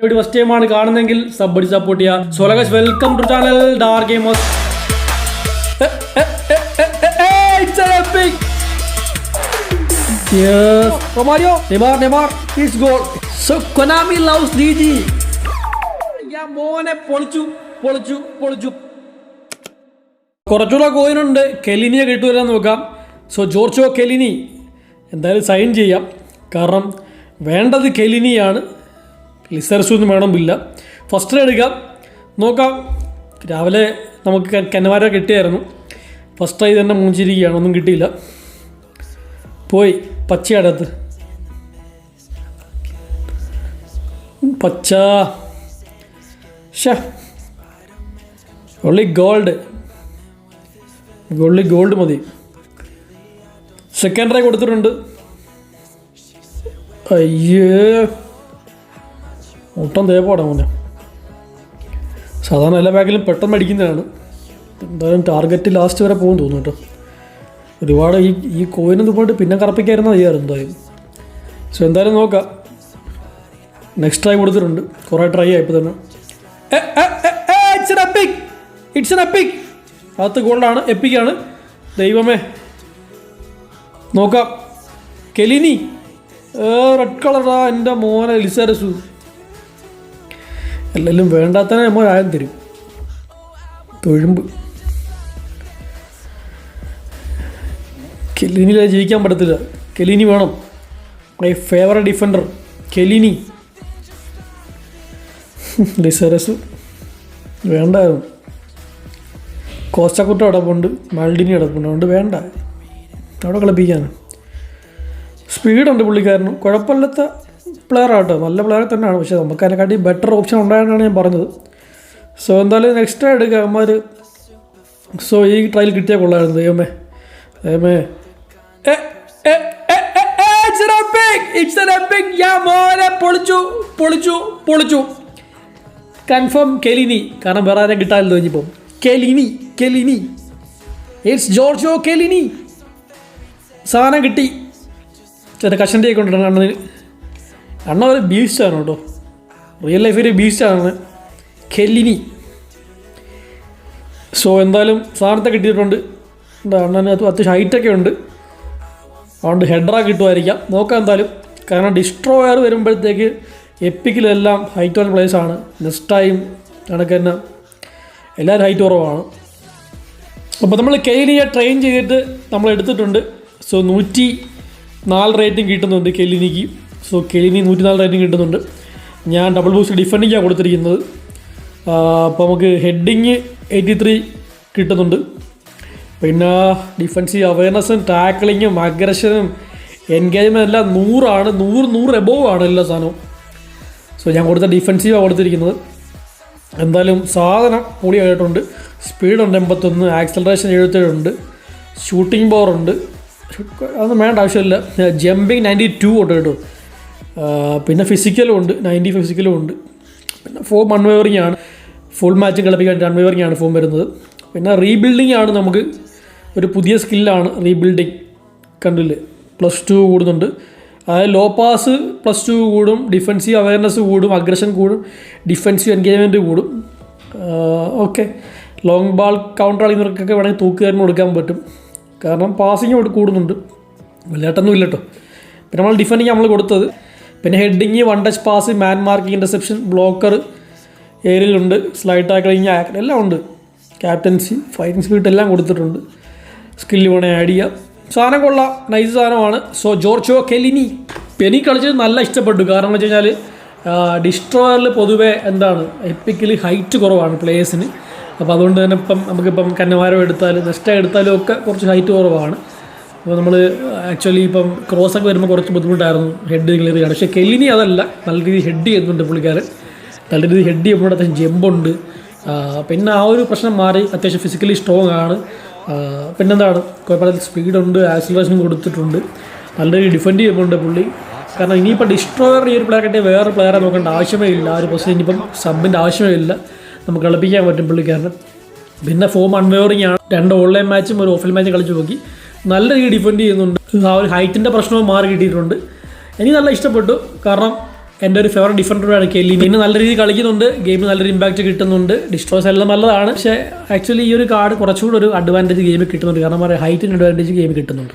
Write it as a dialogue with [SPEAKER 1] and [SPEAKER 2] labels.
[SPEAKER 1] ഇവിടെ ഫസ്റ്റ് ടൈമാണ് കാണുന്നെങ്കിൽ സബ് അടി സപ്പോർട്ട് ചെയ്യുക so guys welcome to channel Dar gamers Yes. Romario, Neymar, Neymar, it's goal. So Konami loves DG. Yeah മോനെ പൊളിച്ചു പൊളിച്ചു പൊളിച്ചു. കുറച്ചുകൂടെ കോയിനുണ്ട് കെലിനിയെ കിട്ടൂല നോക്കാം. സോ ജോർജോ കെലിനി എന്തായാലും സൈൻ ചെയ്യാം. കാരണം വേണ്ടത് കെലിനിയാണ്. ലിസർസു ഒന്നും വേണമെന്നില്ല ഫസ്റ്റ് എടുക്കാം. നോക്കാം. രാവിലെ നമുക്ക് കനവാര കിട്ടിയായിരുന്നു. ഫസ്റ്റ് ആയി തന്നെ മൂഞ്ചിരിക്കുകയാണ്. ഒന്നും കിട്ടിയില്ല. പോയി. പച്ചയടത്ത് പച്ച. ഒള്ളി ഗോൾഡ് ഒള്ളി ഗോൾഡ് മതി. സെക്കൻഡറി കൊടുത്തിട്ടുണ്ട്. അയ്യേ. ഒട്ടം തേപ്പാടാ മോനെ. സാധാരണ എല്ലാ ബാഗിലും പെട്ടെന്ന് അടിക്കുന്നതാണ് എന്തായാലും ടാർഗറ്റ് ലാസ്റ്റ് വരെ പോകും തോന്നുന്നു കേട്ടോ. ഒരുപാട് ഈ ഈ കോയിനൊന്നും പോയിട്ട് പിന്നെ കറപ്പിക്കായിരുന്നു ചെയ്യാറ് എന്തായാലും. സോ എന്തായാലും നോക്കാം. നെക്സ്റ്റ് ട്രൈ കൊടുത്തിട്ടുണ്ട്. കുറേ ട്രൈ ആയി ഇപ്പോൾ തന്നെ ഇറ്റ്സ് എൻ എപ്പിക് അകത്ത് ഗോൾഡാണ് എപ്പിക്കാണ് ദൈവമേ. നോക്കാം. കെലിനി. റെഡ് കളറാ എന്റെ മോനെ ലിസറസു എല്ലാം വേണ്ടാത്തനെ നമ്മൾ ആയം തരും. തൊഴുമ്പ്. കെലിനി ജീവിക്കാൻ പറ്റത്തില്ല. കെലിനി വേണം. My favourite defender Chiellini. ഡിസറസ് വേണ്ടായിരുന്നു. കോസ്റ്റക്കുട്ട അടപ്പുണ്ട് മാൽഡിനി അടപ്പുണ്ട് അതുകൊണ്ട് വേണ്ട. അവിടെ കളിപ്പിക്കാൻ സ്പീഡുണ്ട് പുള്ളിക്കാരനും. കുഴപ്പമില്ലാത്ത പ്ലെയർ ആട്ടോ നല്ല പ്ലെയർ തന്നെയാണ്. പക്ഷേ നമുക്ക് അതിനെക്കാട്ടി ബെറ്റർ ഓപ്ഷൻ ഉണ്ടായെന്നാണ് ഞാൻ പറഞ്ഞത്. സോ എന്തായാലും നെക്സ്റ്റ് എടുക്കുക അമ്മമാർ സോ ഈ ട്രയൽ കിട്ടിയാൽ കൊള്ളായിരുന്നു ദൈവമേ. ദൈവമേ. പൊളിച്ചു പൊളിച്ചു പൊളിച്ചു. കൺഫേം കെലിനി കാരണം വേറെ ആരും കിട്ടാനില്ല ഇനിയിപ്പം. കെലിനി കെലിനി ഇറ്റ്സ് ജോർജോ കെലിനി സാധനം കിട്ടി. ചെറിയ കഷണ്ടിയൊക്കെ അണ്ണന് അണ്ണ ഒരു ബീസ്റ്റാണ് കേട്ടോ. റിയൽ ലൈഫിൽ ബീസ്റ്റാണ് കെല്ലിനി സോ എന്തായാലും സാധനത്തെ കിട്ടിയിട്ടുണ്ട്. എന്താ അണ്ണന് അത് അത്യാവശ്യം ഹൈറ്റൊക്കെ ഉണ്ട്. അതുകൊണ്ട് ഹെഡറ കിട്ടുമായിരിക്കാം. നോക്കാം എന്തായാലും. കാരണം ഡിസ്ട്രോയർ വരുമ്പോഴത്തേക്ക് എപ്പിക്കിലെല്ലാം ഹൈറ്റ് ഓൺ പ്ലേസ് ആണ്. നെക്സ്റ്റ് ടൈം കണക്ക് തന്നെ എല്ലാവരും ഹൈറ്റ് കുറവാണ്. അപ്പോൾ നമ്മൾ കെലിനിയെ ട്രെയിൻ ചെയ്തിട്ട് നമ്മൾ എടുത്തിട്ടുണ്ട് സോ നൂറ്റി നാല് റേറ്റിംഗ് കിട്ടുന്നുണ്ട് കെലിനിക്ക് സോ കെലിനി നൂറ്റി നാല് റേറ്റിംഗ് കിട്ടുന്നുണ്ട്. ഞാൻ ഡബിൾ ബൂസ്റ്റ് ഡിഫൻഡിങ്ങാണ് കൊടുത്തിരിക്കുന്നത്. അപ്പോൾ നമുക്ക് ഹെഡിങ് എയ്റ്റി ത്രീ കിട്ടുന്നുണ്ട്. പിന്നെ ഡിഫൻസീവ് അവയർനെസ്സും ടാക്ലിങ്ങും അഗ്രഷനും എൻഗേജ്മെന്റ് എല്ലാം നൂറാണ്. നൂറ് നൂറ് എബോവ് ആണ് എല്ലാ സാധനവും. സോ ഞാൻ കൊടുത്ത ഡിഫൻസീവാണ് കൊടുത്തിരിക്കുന്നത്. എന്തായാലും സാധനം പൊളിയായിട്ടുണ്ട്. സ്പീഡുണ്ട് എൺപത്തൊന്ന് ആക്സലറേഷൻ എഴുപത്തേഴുണ്ട് ഷൂട്ടിംഗ് പവർ ഉണ്ട്. അതൊന്നും വേണ്ട ആവശ്യമില്ല. ജമ്പിങ് നയന്റി ടു ഉണ്ട് കേട്ടോ. പിന്നെ ഫിസിക്കലും ഉണ്ട് നയന്റി ഫിസിക്കലും ഉണ്ട്. പിന്നെ ഫോം അൺവേവറിങ് ആണ്. ഫുൾ മാച്ചും കളിപ്പിക്കാൻ അൺവേവറിങ് ആണ് ഫോം വരുന്നത്. പിന്നെ റീബിൽഡിങ് ആണ് നമുക്ക് ഒരു പുതിയ സ്കില്ലാണ് റീബിൽഡിങ് കണ്ടില്ലേ? പ്ലസ് ടു കൂടുന്നുണ്ട്. അതായത് ലോ പാസ് പ്ലസ് ടു കൂടും ഡിഫൻസീവ് അവയർനെസ് കൂടും അഗ്രഷൻ കൂടും ഡിഫൻസീവ് എൻഗേജ്മെന്റ് കൂടും. ഓക്കെ ലോങ് ബാൾ കൗണ്ടർ കളിക്കുന്നവർക്കൊക്കെ വേണമെങ്കിൽ തൂക്കുകാരന് കൊടുക്കാൻ പറ്റും. കാരണം പാസിങ് കൂടുന്നുണ്ട്. വലുതായിട്ടൊന്നും ഇല്ല കേട്ടോ പിന്നെ നമ്മൾ ഡിഫൻഡിങ് നമ്മൾ കൊടുത്തത്. പിന്നെ heading one touch pass man marking interception blocker ഏരിയലുണ്ട് slide tackling act എല്ലാം ഉണ്ട്. ക്യാപ്റ്റൻസി ഫൈറ്റിംഗ് സ്പീഡ് എല്ലാം കൊടുത്തിട്ടുണ്ട്. സ്കില്ല് വേണേൽ ആഡ് ചെയ്യാം. സാധനം കൊള്ളാം. നൈസ് സാധനമാണ്. So Giorgio Chiellini. എനിക്ക് കളിച്ചത് നല്ല ഇഷ്ടപ്പെട്ടു. കാരണം എന്ന് വെച്ച് കഴിഞ്ഞാൽ ഡിസ്ട്രോയറിൽ പൊതുവേ എന്താണ് എപ്പിക്കലി ഹൈറ്റ് കുറവാണ് പ്ലേയേഴ്സിന് അപ്പോൾ അതുകൊണ്ട് തന്നെ ഇപ്പം നമുക്കിപ്പം കന്നമാരം എടുത്താലും നെസ്റ്റ എടുത്താലും ഒക്കെ കുറച്ച് ഹൈറ്റ് കുറവാണ്. അപ്പോൾ നമ്മൾ ആക്ച്വലി ഇപ്പം ക്രോസ് ഒക്കെ വരുമ്പോൾ കുറച്ച് ബുദ്ധിമുട്ടായിരുന്നു ഹെഡ് ക്ലിയർ ചെയ്യാൻ പക്ഷേ കെല്ലിനി അതല്ല നല്ല രീതിയിൽ ഹെഡ് ചെയ്യുന്നുണ്ട് പുള്ളിക്കാരൻ. നല്ല രീതിയിൽ ഹെഡ് ചെയ്യുമ്പോൾ അത്യാവശ്യം ജമ്പുണ്ട്. പിന്നെ ആ ഒരു പ്രശ്നം മാറി അത്യാവശ്യം ഫിസിക്കലി സ്ട്രോങ് ആണ്. പിന്നെന്താണ് കുഴപ്പമില്ല സ്പീഡുണ്ട് ആക്സിലറേഷൻ കൊടുത്തിട്ടുണ്ട്. നല്ല രീതിയിൽ ഡിഫെൻഡ് ചെയ്യുന്നുണ്ട് പുള്ളി. കാരണം ഇനിയിപ്പോൾ ഡിസ്ട്രോയർ ഈ ഒരു കിട്ടിയ വേറെ പ്ലെയറെ നോക്കേണ്ട ആവശ്യമേ ഇല്ല. ആ ഒരു പൊസിഷൻ ഇനിയിപ്പം സബിന്റെ ആവശ്യമേ ഇല്ല. നമുക്ക് കളിപ്പിക്കാൻ പറ്റും പുള്ളിക്കാരൻ പിന്നെ ഫോം അൺവേറിങ് ആണ്. രണ്ട് ഓൺലൈൻ മാച്ചും ഒരു ഓഫ്ലൈൻ മാച്ചും കളിച്ച് നോക്കി. നല്ല രീതിയിൽ ഡിഫെൻഡ് ചെയ്യുന്നുണ്ട്. ആ ഒരു ഹൈറ്റിന്റെ പ്രശ്നവും മാറി കിട്ടിയിട്ടുണ്ട്. എനിക്ക് നല്ല ഇഷ്ടപ്പെട്ടു. കാരണം എന്റെ ഒരു ഫേവറേറ്റ് ഡിഫൻഡറാണ് കെല്ലി. പിന്നെ നല്ല രീതിയിൽ കളിക്കുന്നുണ്ട്. ഗെയിമിൽ നല്ലൊരു ഇമ്പാക്റ്റ് കിട്ടുന്നുണ്ട്. ഡിസ്ട്രോസ് എല്ലാം നല്ലതാണ്. പക്ഷേ ആക്ച്വലി ഈ ഒരു കാർഡ് കുറച്ചുകൂടി ഒരു അഡ്വാന്റേജ് ഗെയിമിൽ കിട്ടുന്നുണ്ട്. കാരണം പറയാം ഹൈറ്റിന് അഡ്വാന്റേജ് ഗെയിമിൽ കിട്ടുന്നുണ്ട്.